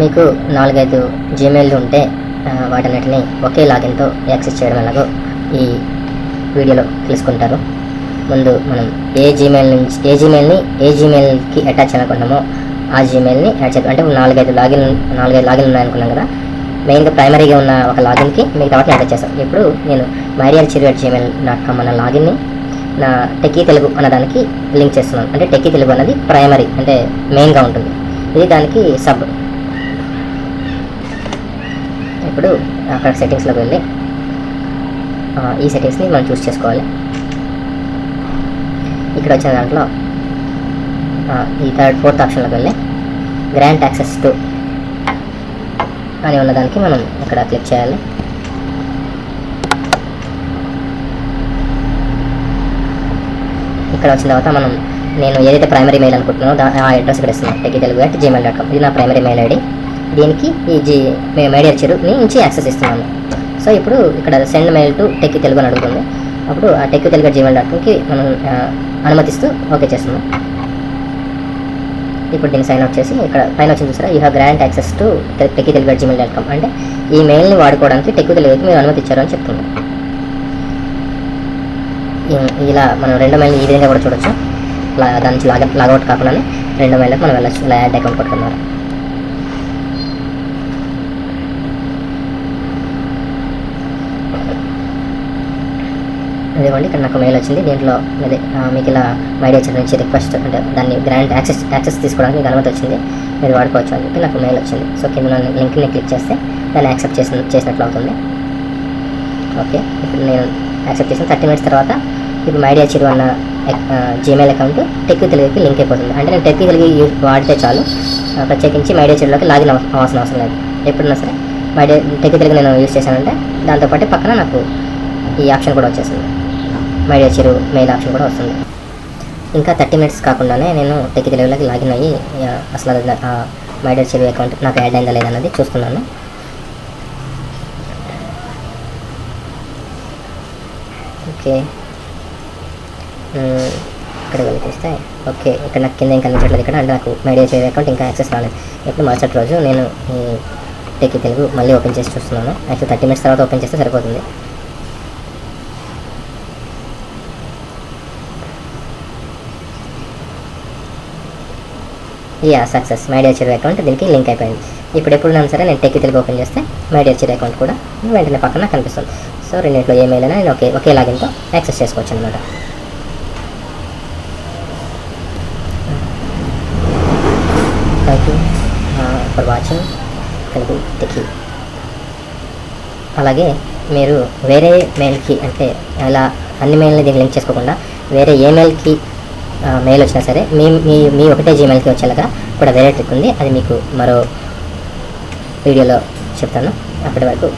మీకు నాలుగైదు జీమెయిల్ ఉంటే వాటన్నిటిని ఒకే లాగిన్తో యాక్సెస్ చేయడం ఎలాగో ఈ వీడియోలో తెలుసుకుంటారు. ముందు మనం ఏ జీమెయిల్ నుంచి ఏ జీమెయిల్ని ఏ జీమెయిల్కి అటాచ్ చేయాలనుకుంటున్నామో ఆ జీమెయిల్ని యాడ్ చేద్దాం. అంటే నాలుగైదు లాగిన్ నాలుగైదు లాగిన్ ఉన్నాయనుకున్నాం కదా మెయిన్గా ప్రైమరీగా ఉన్న ఒక లాగిన్కి మిగతా వాటిని అటాచ్ చేస్తాం. ఇప్పుడు నేను మైరియర్ Chiru at Gmail dot com అన్న లాగిన్ని నా టెక్కీ తెలుగు అన్నదానికి లింక్ చేస్తున్నాను. అంటే టెక్కీ తెలుగు అన్నది ప్రైమరీ అంటే మెయిన్గా ఉంటుంది. ఇది దానికి సబ్ ఇప్పుడు అక్కడ సెట్టింగ్స్లోకి వెళ్ళి ఈ సెట్టింగ్స్ని మనం చూస్ చేసుకోవాలి. ఇక్కడ వచ్చిన దాంట్లో ఈ థర్డ్ ఫోర్త్ ఆప్షన్లోకి వెళ్ళి గ్రాంట్ యాక్సెస్ టు అని ఉన్నదానికి మనం ఇక్కడ క్లిక్ చేయాలి. ఇక్కడ వచ్చిన తర్వాత మనం నేను ఏదైతే ప్రైమరీ మెయిల్ అనుకుంటున్నానో దా ఆ అడ్రస్ ఇక్కడ ఇస్తున్నాను techie Telugu at Gmail dot com ఇది నా ప్రైమరీ మెయిల్ ఐడి దీనికి ఈ జీ మేము మైడియర్ చెరువుని నుంచి యాక్సెస్ ఇస్తున్నాను సో ఇప్పుడు ఇక్కడ send mail to tech Telugu అని అడుగుతుంది. అప్పుడు ఆ టెక్ తెలుగు జీమెయిల్ డాట్ కామ్కి మనం అనుమతిస్తూ ఓకే చేస్తున్నాం. ఇప్పుడు దీన్ని సైన్ అవుట్ చేసి ఇక్కడ పైన వచ్చింది చూసారా? You have grant access to tech Telugu Gmail dot com అంటే ఈ మెయిల్ని వాడుకోవడానికి టెక్ తెలుగుకి మీరు అనుమతి ఇచ్చారు అని చెప్తుంది ఇలా మనం రెండో మెయిల్ ఈ విధంగా కూడా చూడొచ్చు. దాని నుంచి లాగ లాగౌట్ కాకుండానే రెండో మెయిల్కి మనం వెళ్ళొచ్చు ఇలా యాడ్ అకౌంట్ కొట్టుకున్నారు ఇదిగోండి ఇక్కడ నాకు మెయిల్ వచ్చింది. దీంట్లో అదే మీకు ఇలా మైడియా వచ్చిన నుంచి రిక్వెస్ట్ అంటే దాన్ని గ్రాంట్ యాక్సెస్ యాక్సెస్ తీసుకోవడానికి మీకు అనుమతి వచ్చింది. మీరు వాడుకోవచ్చు అని చెప్పి నాకు మెయిల్ వచ్చింది. సో కింద లింక్ని క్లిక్ చేస్తే దాన్ని యాక్సెప్ట్ చేసిన చేసినట్లు అవుతుంది. ఓకే ఇప్పుడు నేను యాక్సెప్ట్ చేసిన థర్టీ మినిట్స్ తర్వాత ఇప్పుడు మైడియా చిరు అన్న జీమెయిల్ అకౌంట్ టెక్ తెలుగుకి లింక్ అయిపోతుంది. అంటే నేను టెక్ తెలుగు యూజ్ వాడితే చాలు. ప్రత్యేకించి మైడియా చిరులోకి లాగిన్ అవసరం అవసరం లేదు. ఎప్పుడున్నా సరే మైడియా టెక్కి తెలుగు నేను యూస్ చేశానంటే దాంతోపాటు పక్కన నాకు ఈ ఆప్షన్ కూడా వచ్చేసింది మైడియా చిరు మెయిల్ ఆప్షన్ కూడా వస్తుంది. ఇంకా థర్టీ మినిట్స్ కాకుండానే నేను టెక్కి తెలుగులోకి లాగిన్ అయ్యి అసలు అది ఆ మైడియా చిరు అకౌంట్ నాకు యాడ్ అయిందా లేదన్నది చూస్తున్నాను. ఓకే. ఇక్కడ వెళ్ళి చూస్తే ఓకే ఇక్కడ నాకు కింద ఏం కనిపించట్లేదు ఇక్కడ అంటే నాకు మీడియా చేయే అకౌంట్ ఇంకా యాక్సెస్ రాలేదు. ఇప్పుడు మరుసటి రోజు నేను ఈ టెక్కి తెలుగు మళ్ళీ ఓపెన్ చేసి చూస్తున్నాను. యాక్చువల్ థర్టీ మినిట్స్ తర్వాత ఓపెన్ చేస్తే సరిపోతుంది. Yeah success. మైడియా చెరువు అకౌంట్ దీనికి లింక్ అయిపోయింది. ఇప్పుడు ఎప్పుడున్నా సరే నేను టెక్కి తెలుగు ఓపెన్ చేస్తే మైడియా చెరువు అకౌంట్ కూడా వెంటనే పక్కన కనిపిస్తుంది. సో రెండింటిలో ఏ మెయిల్ అయినా నేను ఒకే ఒకే లాగిన్తో యాక్సెస్ చేసుకోవచ్చు అనమాట thank you for watching Telugu techie అలాగే మీరు వేరే మెయిల్కి అంటే అలా అన్ని మెయిల్ని దీన్ని లింక్ చేసుకోకుండా వేరే ఏ మెయిల్కి మెయిల్ వచ్చినా సరే మీ మీ మీ ఒకటే జీమెయిల్కి వచ్చేలాగా కూడా వేరే ట్రిక్ ఉంది. అది మీకు మరో వీడియోలో చెప్తాను. అప్పటి వరకు